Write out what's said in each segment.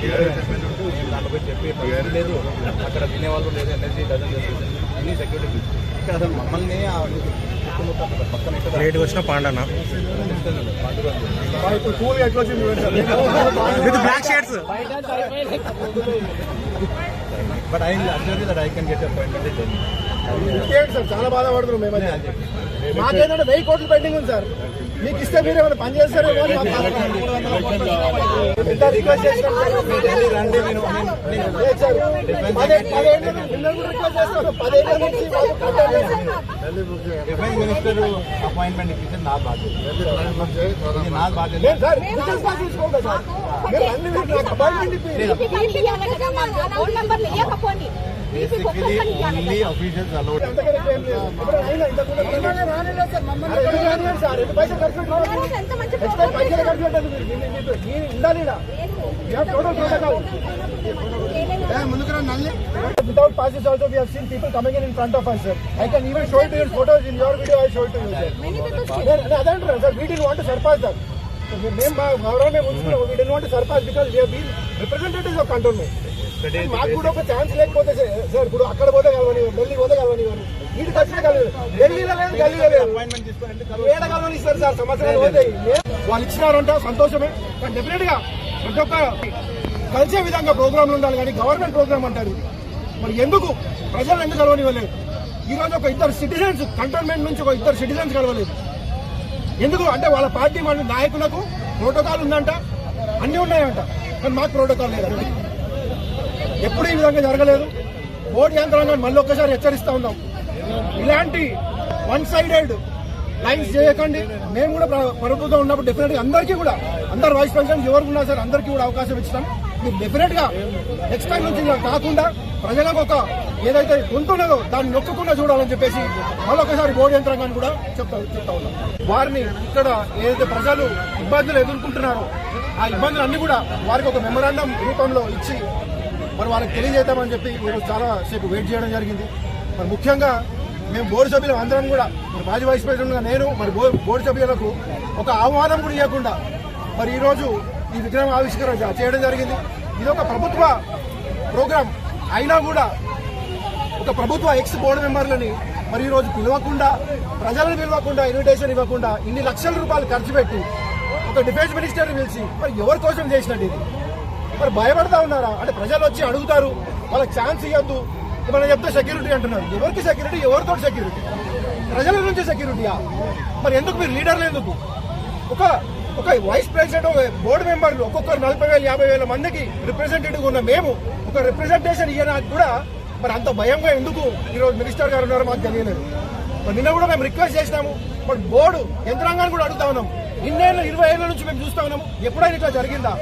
దాంట్లో పోయి చెప్పి లేదు అక్కడ వినేవాళ్ళు లేదు ఎనర్జీ డజన్ అన్ని సెక్యూరిటీ ఇక్కడ అసలు మమ్మల్ని పక్కన వచ్చిన ఇప్పుడు కూల్ ఎట్లా వచ్చింది with black shades but I observe that I can get appointment sir చాలా బాధపడుతున్నాం మేమైతే మాకేంటంటే వెయ్యి కోట్లు పెండింగ్ ఉంది సార్ మీకు ఇస్తే మీరు ఏమైనా పని బాధ. ఎంత రిక్వెస్ట్ చేస్తాను. పదేళ్ళ నుంచి. డిఫెన్స్ మినిస్టర్ అపాయింట్మెంట్ ఇప్పించింది నా బాధ్యత. ఇది నా బాధ్యత. లేదు సార్ రిక్వెస్ట్ కాల్ తీసుకోండి సార్. మీరు అన్ని మీరు నాకు Without passes also we have seen people coming in in front of us, sir. I can even show it to you photos in your video. I show it to you, sir. నేను అదే అంటున్నాను sir. We didn't want to surpass that. మేము- మేము మా గౌరవం మేము ఉంచుకున్నాము. We didn't want to surpass because we మాకు కూడా ఒక ఛాన్స్ లేకపోతే సార్ ఇప్పుడు అక్కడ పోతే కలవని ఢిల్లీ పోతే కలవని వీటికి వచ్చిన కలవదు ఢిల్లీలో లేదు గల్లీలో లేదు. ఏడ కలవని ఇస్తారు సార్? సంవత్సరాలు పోతాయి వాళ్ళు ఇచ్చినారంట సంతోషమే. కానీ డెఫినెట్గా ప్రతి ఒక్క కలిసే విధంగా ప్రోగ్రాంలు ఉండాలి కానీ గవర్నమెంట్ ప్రోగ్రామ్ అంటారు. మరి ఎందుకు? ప్రజలు ఎందుకు కలవనివ్వలేదు ఈ రోజు ఒక ఇద్దరు సిటిజన్స్ కంటోన్మెంట్ నుంచి ఒక ఇద్దరు సిటిజన్స్ కలవలేదు. ఎందుకు? అంటే వాళ్ళ పార్టీ మన నాయకులకు ప్రోటోకాల్ ఉందంట అన్నీ ఉన్నాయంట. కానీ మాకు ప్రోటోకాల్ లేదంట ఎప్పుడు ఈ విధంగా జరగలేదు. ఓటు యంత్రాంగాన్ని మళ్ళీ ఒక్కసారి హెచ్చరిస్తా ఉన్నాం. ఇలాంటి వన్ సైడెడ్ లైన్స్ చేయకండి. మేము కూడా ప్రభుత్వం ఉన్నప్పుడు డెఫినెట్గా అందరికీ కూడా అందరు వైస్ ప్రెసిడెంట్ ఎవరు ఉన్నా సరే అందరికీ కూడా అవకాశం ఇస్తాం మీరు డెఫినెట్గా నెక్స్ట్ టైం నుంచి కాకుండా ప్రజలకు ఒక ఏదైతే ఉంటున్నదో దాన్ని నొక్కకుండా చూడాలని చెప్పేసి మరొకసారి బోర్డు యంత్రాంగాన్ని కూడా చెప్తా చెప్తా ఉన్నాం. వారిని ఇక్కడ ఏదైతే ప్రజలు ఇబ్బందులు ఎదుర్కొంటున్నారో ఆ ఇబ్బందులన్నీ కూడా వారికి ఒక మెమరాండం రూపంలో ఇచ్చి మరి వాళ్ళకి తెలియజేద్దామని చెప్పి ఈరోజు చాలా సేపు వెయిట్ చేయడం జరిగింది. మరి ముఖ్యంగా మేము బోర్డు సభ్యులు అందరం కూడా మరి మాజీ వైస్ ప్రెసిడెంట్గా నేను మరి బోర్డు సభ్యులకు ఒక ఆహ్వానం కూడా ఇవ్వకుండా మరి ఈరోజు ఈ విగ్రహం ఆవిష్కరణ చేయడం జరిగింది. ఇది ఒక ప్రభుత్వ ప్రోగ్రాం అయినా కూడా ఒక ప్రభుత్వ ఎక్స్ బోర్డు మెంబర్లని మరి ఈరోజు పిలవకుండా ప్రజలను పిలవకుండా ఇన్విటేషన్ ఇవ్వకుండా ఇన్ని లక్షల రూపాయలు ఖర్చు పెట్టి ఒక డిఫెన్స్ మినిస్టర్ని పిలిచి మరి ఎవరి కోసం చేసినట్టు ఇది? మరి భయపడతా ఉన్నారా? అంటే ప్రజలు వచ్చి అడుగుతారు వాళ్ళకి ఛాన్స్ ఇవ్వద్దు. మనం చెప్తే సెక్యూరిటీ అంటున్నారు. ఎవరికి సెక్యూరిటీ ఎవరితో సెక్యూరిటీ ప్రజల నుంచి సెక్యూరిటీయా మరి ఎందుకు మీరు లీడర్లు ఎందుకు? ఒక ఒక వైస్ ప్రెసిడెంట్ ఒక బోర్డు మెంబర్లు ఒక్కొక్కరు నలభై వేల యాభై వేల మందికి రిప్రజెంటేటివ్ ఉన్న మేము ఒక రిప్రజెంటేషన్ ఇవ్వడానికి కూడా మరి అంత భయంగా ఎందుకు ఈరోజు మినిస్టర్ గారు ఉన్నారో మాకు తెలియలేదు. మరి నిన్న కూడా మేము రిక్వెస్ట్ చేసినాము. మరి బోర్డు యంత్రాంగాన్ని కూడా అడుగుతా ఉన్నాం. ఇన్నేళ్ళు ఇరవై ఏళ్ళ నుంచి మేము చూస్తా ఉన్నాము. ఎప్పుడైనా ఇట్లా జరిగిందా?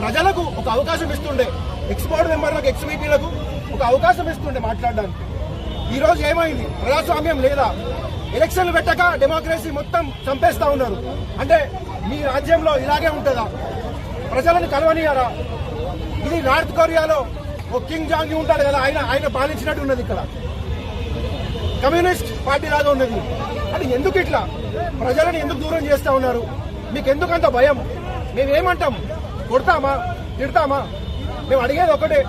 ప్రజలకు ఒక అవకాశం ఇస్తుండే. ఎక్స్ బోర్డు మెంబర్లకు ఎక్స్ వీపీలకు ఒక అవకాశం ఇస్తుండే మాట్లాడడానికి. ఈరోజు ఏమైంది? ప్రజాస్వామ్యం లేదా? ఎలక్షన్లు పెట్టక డెమోక్రసీ మొత్తం చంపేస్తా ఉన్నారు. అంటే మీ రాజ్యంలో ఇలాగే ఉంటుందా? ప్రజలను కలవనియారా? ఇది నార్త్ కొరియాలో ఒక కింగ్ జాంగ్ ఉంటాడు కదా ఆయన ఆయన పాలించినట్టు ఉన్నది ఇక్కడ. కమ్యూనిస్ట్ పార్టీ లాగా ఉన్నది. అది ఎందుకు ఇట్లా? ప్రజలను ఎందుకు దూరం చేస్తా ఉన్నారు? మీకు ఎందుకంత భయం? మేమేమంటాం? కొడతామా? తిడతామా? మేము అడిగేది ఒకటే.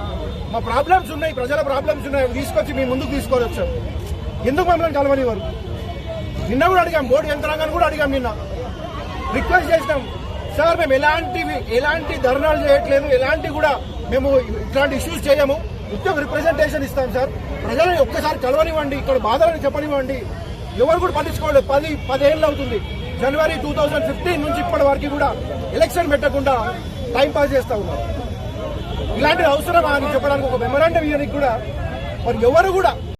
మా ప్రాబ్లమ్స్ ఉన్నాయి ప్రజల ప్రాబ్లమ్స్ ఉన్నాయి తీసుకొచ్చి మీ ముందుకు తీసుకొని వచ్చాం ఎందుకు మమ్మల్ని కలవనివ్వరు? నిన్న కూడా అడిగాం బోర్డు యంత్రాంగాన్ని కూడా అడిగాం నిన్న. రిక్వెస్ట్ చేసినాం. సార్ మేము ఎలాంటివి ఎలాంటి ధర్నాలు చేయట్లేదు ఎలాంటి కూడా మేము ఇట్లాంటి ఇష్యూస్ చేయము. ఉద్యోగ రిప్రజెంటేషన్ ఇస్తాం సార్. ప్రజలను ఒక్కసారి కలవనివ్వండి ఇక్కడ బాధలను చెప్పనివ్వండి. ఎవరు కూడా పట్టించుకోలేదు. పది పదేళ్ళు అవుతుంది. జనవరి టూ థౌజండ్ ఫిఫ్టీన్ నుంచి ఇప్పటి వరకు కూడా ఎలక్షన్ పెట్టకుండా టైం పాస్ చేస్తా ఉన్నారు. ఇలాంటిది అవసరమా అని చెప్పడానికి ఒక మెమరాండం ఇవ్వడానికి కూడా మరి ఎవరు కూడా